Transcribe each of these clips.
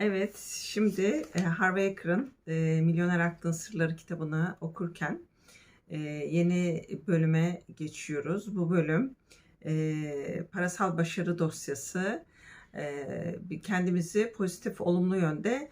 Evet, şimdi e, Harvey Aker'ın e, Milyoner Aklın Sırları kitabını okurken e, yeni bölüme geçiyoruz. Bu bölüm parasal başarı dosyası. Kendimizi pozitif, olumlu yönde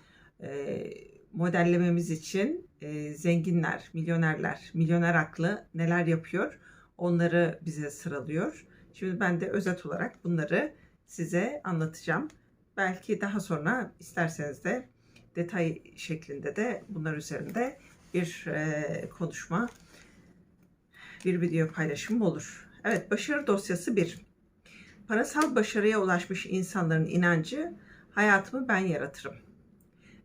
modellememiz için zenginler, milyonerler, milyoner aklı neler yapıyor onları bize sıralıyor. Şimdi ben de özet olarak bunları size anlatacağım. Belki daha sonra isterseniz de detay şeklinde de bunlar üzerinde bir e, konuşma, bir video paylaşımı olur. Evet, başarı dosyası 1. Parasal başarıya ulaşmış insanların inancı hayatımı ben yaratırım.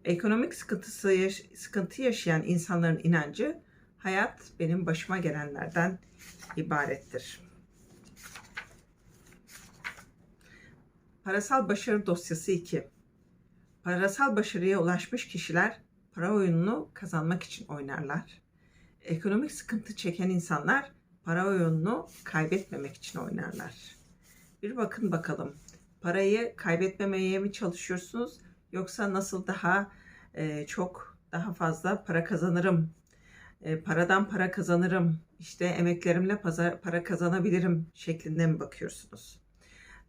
Ekonomik sıkıntısı yaş- sıkıntı yaşayan insanların inancı hayat benim başıma gelenlerden ibarettir. Parasal başarı dosyası 2. Parasal başarıya ulaşmış kişiler para oyununu kazanmak için oynarlar. Ekonomik sıkıntı çeken insanlar para oyununu kaybetmemek için oynarlar. Bir bakın bakalım. Parayı kaybetmemeye mi çalışıyorsunuz yoksa nasıl daha e, çok daha fazla para kazanırım? E, paradan para kazanırım. işte emeklerimle para kazanabilirim şeklinde mi bakıyorsunuz?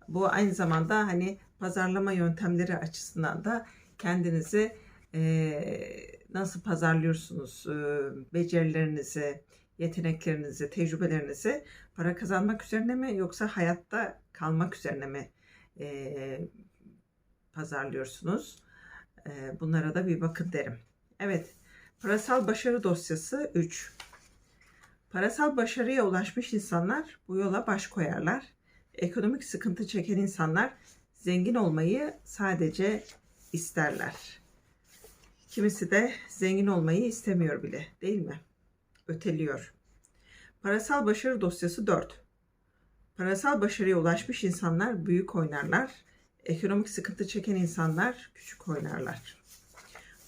Bu aynı zamanda hani pazarlama yöntemleri açısından da kendinizi e, nasıl pazarlıyorsunuz, e, becerilerinizi, yeteneklerinizi, tecrübelerinizi para kazanmak üzerine mi yoksa hayatta kalmak üzerine mi e, pazarlıyorsunuz? E, bunlara da bir bakın derim. Evet, parasal başarı dosyası 3. Parasal başarıya ulaşmış insanlar bu yola baş koyarlar ekonomik sıkıntı çeken insanlar zengin olmayı sadece isterler. Kimisi de zengin olmayı istemiyor bile, değil mi? Öteliyor. Parasal başarı dosyası 4. Parasal başarıya ulaşmış insanlar büyük oynarlar. Ekonomik sıkıntı çeken insanlar küçük oynarlar.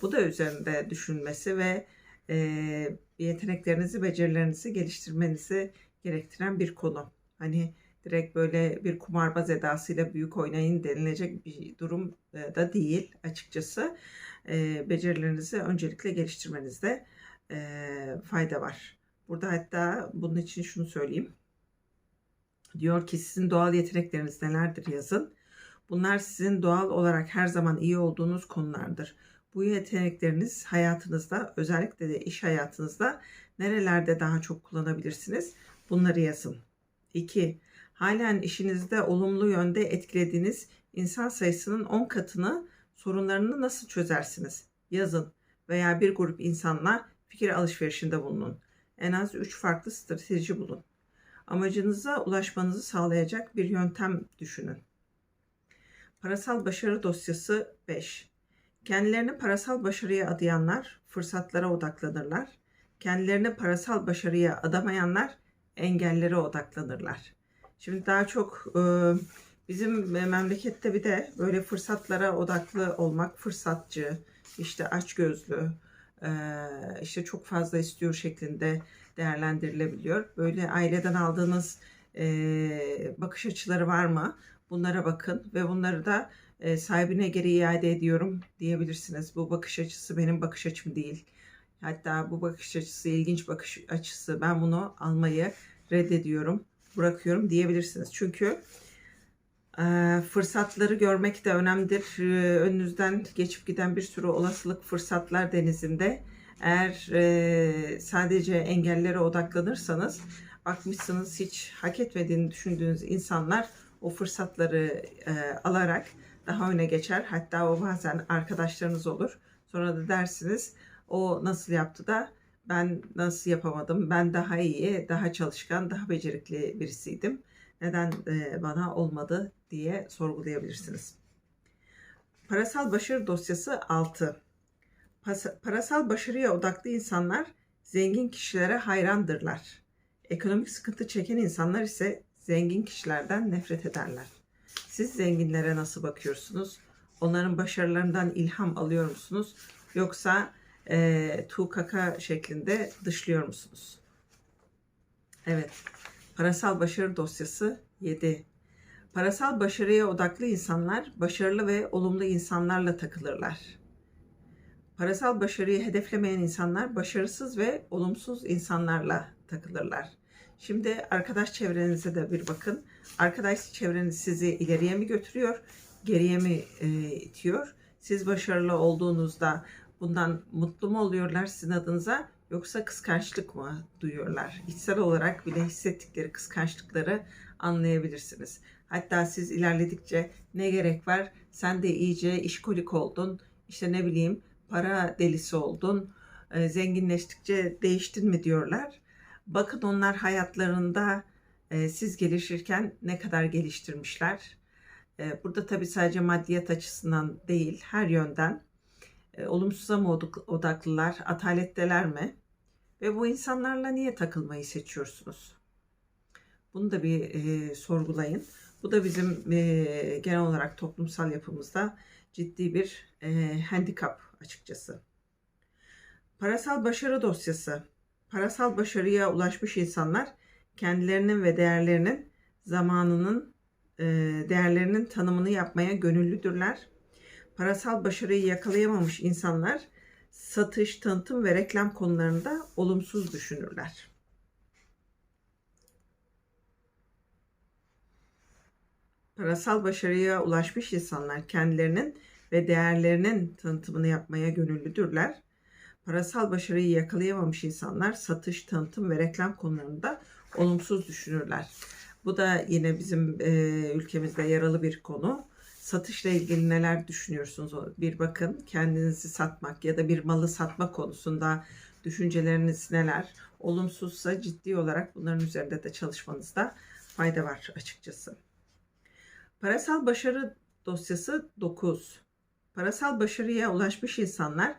Bu da üzerinde düşünmesi ve e, yeteneklerinizi, becerilerinizi geliştirmenizi gerektiren bir konu. Hani direkt böyle bir kumarbaz edasıyla büyük oynayın denilecek bir durum e, da değil açıkçası. E, becerilerinizi öncelikle geliştirmenizde e, fayda var. Burada hatta bunun için şunu söyleyeyim. Diyor ki sizin doğal yetenekleriniz nelerdir yazın. Bunlar sizin doğal olarak her zaman iyi olduğunuz konulardır. Bu yetenekleriniz hayatınızda özellikle de iş hayatınızda nerelerde daha çok kullanabilirsiniz? Bunları yazın. 2 halen işinizde olumlu yönde etkilediğiniz insan sayısının 10 katını sorunlarını nasıl çözersiniz? Yazın veya bir grup insanla fikir alışverişinde bulunun. En az 3 farklı strateji bulun. Amacınıza ulaşmanızı sağlayacak bir yöntem düşünün. Parasal başarı dosyası 5. Kendilerini parasal başarıya adayanlar fırsatlara odaklanırlar. Kendilerini parasal başarıya adamayanlar engellere odaklanırlar. Şimdi daha çok e, bizim memlekette bir de böyle fırsatlara odaklı olmak, fırsatçı, işte açgözlü, e, işte çok fazla istiyor şeklinde değerlendirilebiliyor. Böyle aileden aldığınız e, bakış açıları var mı? Bunlara bakın ve bunları da e, sahibine geri iade ediyorum diyebilirsiniz. Bu bakış açısı benim bakış açım değil. Hatta bu bakış açısı ilginç bakış açısı. Ben bunu almayı reddediyorum bırakıyorum diyebilirsiniz. Çünkü e, fırsatları görmek de önemlidir. E, önünüzden geçip giden bir sürü olasılık fırsatlar denizinde. Eğer e, sadece engellere odaklanırsanız bakmışsınız hiç hak etmediğini düşündüğünüz insanlar o fırsatları e, alarak daha öne geçer. Hatta o bazen arkadaşlarınız olur. Sonra da dersiniz o nasıl yaptı da ben nasıl yapamadım? Ben daha iyi, daha çalışkan, daha becerikli birisiydim. Neden e, bana olmadı diye sorgulayabilirsiniz. Parasal başarı dosyası 6. Parasal başarıya odaklı insanlar zengin kişilere hayrandırlar. Ekonomik sıkıntı çeken insanlar ise zengin kişilerden nefret ederler. Siz zenginlere nasıl bakıyorsunuz? Onların başarılarından ilham alıyor musunuz? Yoksa e, tu kaka şeklinde dışlıyor musunuz? Evet. Parasal başarı dosyası 7. Parasal başarıya odaklı insanlar başarılı ve olumlu insanlarla takılırlar. Parasal başarıyı hedeflemeyen insanlar başarısız ve olumsuz insanlarla takılırlar. Şimdi arkadaş çevrenize de bir bakın. Arkadaş çevreniz sizi ileriye mi götürüyor, geriye mi e, itiyor? Siz başarılı olduğunuzda bundan mutlu mu oluyorlar sizin adınıza yoksa kıskançlık mı duyuyorlar? İçsel olarak bile hissettikleri kıskançlıkları anlayabilirsiniz. Hatta siz ilerledikçe ne gerek var? Sen de iyice işkolik oldun. İşte ne bileyim para delisi oldun. E, zenginleştikçe değiştin mi diyorlar. Bakın onlar hayatlarında e, siz gelişirken ne kadar geliştirmişler. E, burada tabii sadece maddiyat açısından değil her yönden e, olumsuza mı odaklılar, ataletteler mi? Ve bu insanlarla niye takılmayı seçiyorsunuz? Bunu da bir e, sorgulayın. Bu da bizim e, genel olarak toplumsal yapımızda ciddi bir e, handikap açıkçası. Parasal başarı dosyası. Parasal başarıya ulaşmış insanlar kendilerinin ve değerlerinin zamanının e, değerlerinin tanımını yapmaya gönüllüdürler. Parasal başarıyı yakalayamamış insanlar satış, tanıtım ve reklam konularında olumsuz düşünürler. Parasal başarıya ulaşmış insanlar kendilerinin ve değerlerinin tanıtımını yapmaya gönüllüdürler. Parasal başarıyı yakalayamamış insanlar satış, tanıtım ve reklam konularında olumsuz düşünürler. Bu da yine bizim e, ülkemizde yaralı bir konu. Satışla ilgili neler düşünüyorsunuz? Bir bakın kendinizi satmak ya da bir malı satma konusunda düşünceleriniz neler? Olumsuzsa ciddi olarak bunların üzerinde de çalışmanızda fayda var açıkçası. Parasal başarı dosyası 9. Parasal başarıya ulaşmış insanlar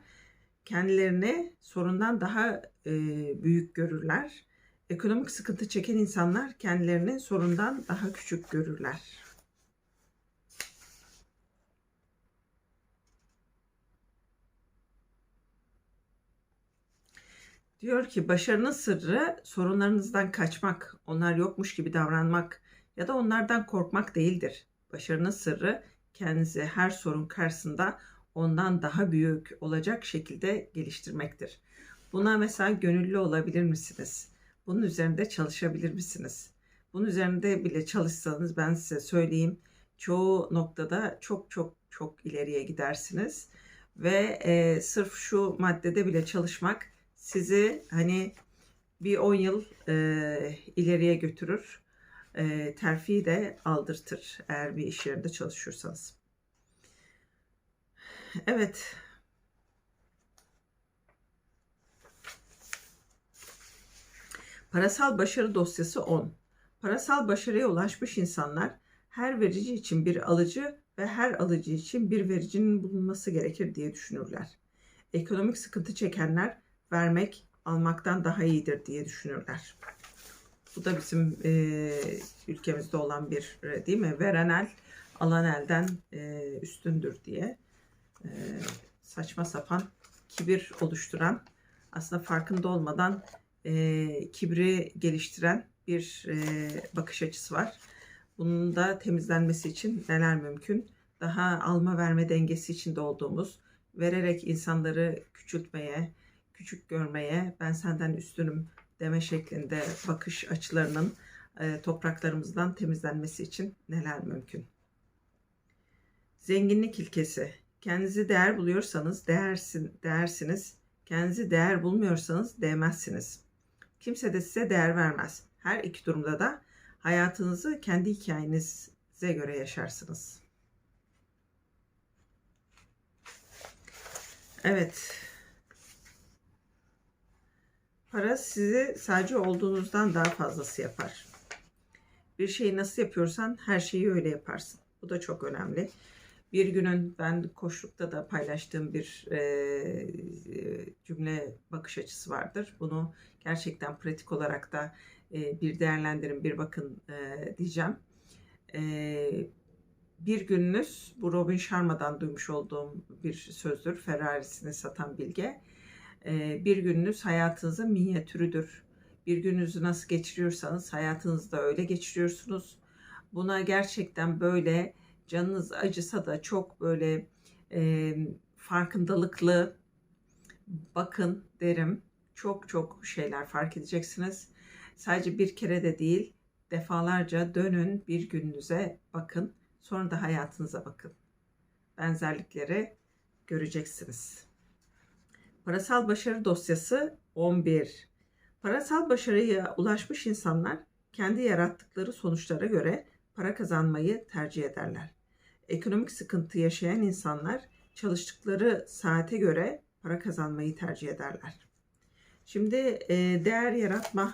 kendilerini sorundan daha e, büyük görürler. Ekonomik sıkıntı çeken insanlar kendilerini sorundan daha küçük görürler. Diyor ki başarının sırrı sorunlarınızdan kaçmak, onlar yokmuş gibi davranmak ya da onlardan korkmak değildir. Başarının sırrı kendinizi her sorun karşısında ondan daha büyük olacak şekilde geliştirmektir. Buna mesela gönüllü olabilir misiniz? Bunun üzerinde çalışabilir misiniz? Bunun üzerinde bile çalışsanız ben size söyleyeyim çoğu noktada çok çok çok ileriye gidersiniz. Ve e, sırf şu maddede bile çalışmak sizi hani bir 10 yıl e, ileriye götürür. E, terfi de aldırtır eğer bir iş yerinde çalışıyorsanız. Evet. Parasal başarı dosyası 10. Parasal başarıya ulaşmış insanlar her verici için bir alıcı ve her alıcı için bir vericinin bulunması gerekir diye düşünürler. Ekonomik sıkıntı çekenler vermek almaktan daha iyidir diye düşünürler. Bu da bizim e, ülkemizde olan bir değil mi? Veren el alan elden e, üstündür diye e, saçma sapan kibir oluşturan aslında farkında olmadan e, kibri geliştiren bir e, bakış açısı var. Bunun da temizlenmesi için neler mümkün? Daha alma verme dengesi içinde olduğumuz, vererek insanları küçültmeye, küçük görmeye, ben senden üstünüm deme şeklinde bakış açılarının e, topraklarımızdan temizlenmesi için neler mümkün? Zenginlik ilkesi. Kendinizi değer buluyorsanız değersin, değersiniz. Kendinizi değer bulmuyorsanız değmezsiniz. Kimse de size değer vermez. Her iki durumda da hayatınızı kendi hikayenize göre yaşarsınız. Evet. Para sizi sadece olduğunuzdan daha fazlası yapar. Bir şeyi nasıl yapıyorsan her şeyi öyle yaparsın. Bu da çok önemli. Bir günün ben koşlukta da paylaştığım bir e, cümle bakış açısı vardır. Bunu gerçekten pratik olarak da e, bir değerlendirin, bir bakın e, diyeceğim. E, bir gününüz, bu Robin Sharma'dan duymuş olduğum bir sözdür. Ferrari'sini satan bilge. E, bir gününüz hayatınızın minyatürüdür. Bir gününüzü nasıl geçiriyorsanız hayatınızda öyle geçiriyorsunuz. buna gerçekten böyle canınız acısa da çok böyle e, farkındalıklı bakın derim. Çok çok şeyler fark edeceksiniz. Sadece bir kere de değil, defalarca dönün bir gününüze bakın. Sonra da hayatınıza bakın. Benzerlikleri göreceksiniz. Parasal başarı dosyası 11. Parasal başarıya ulaşmış insanlar kendi yarattıkları sonuçlara göre para kazanmayı tercih ederler. Ekonomik sıkıntı yaşayan insanlar çalıştıkları saate göre para kazanmayı tercih ederler. Şimdi değer yaratma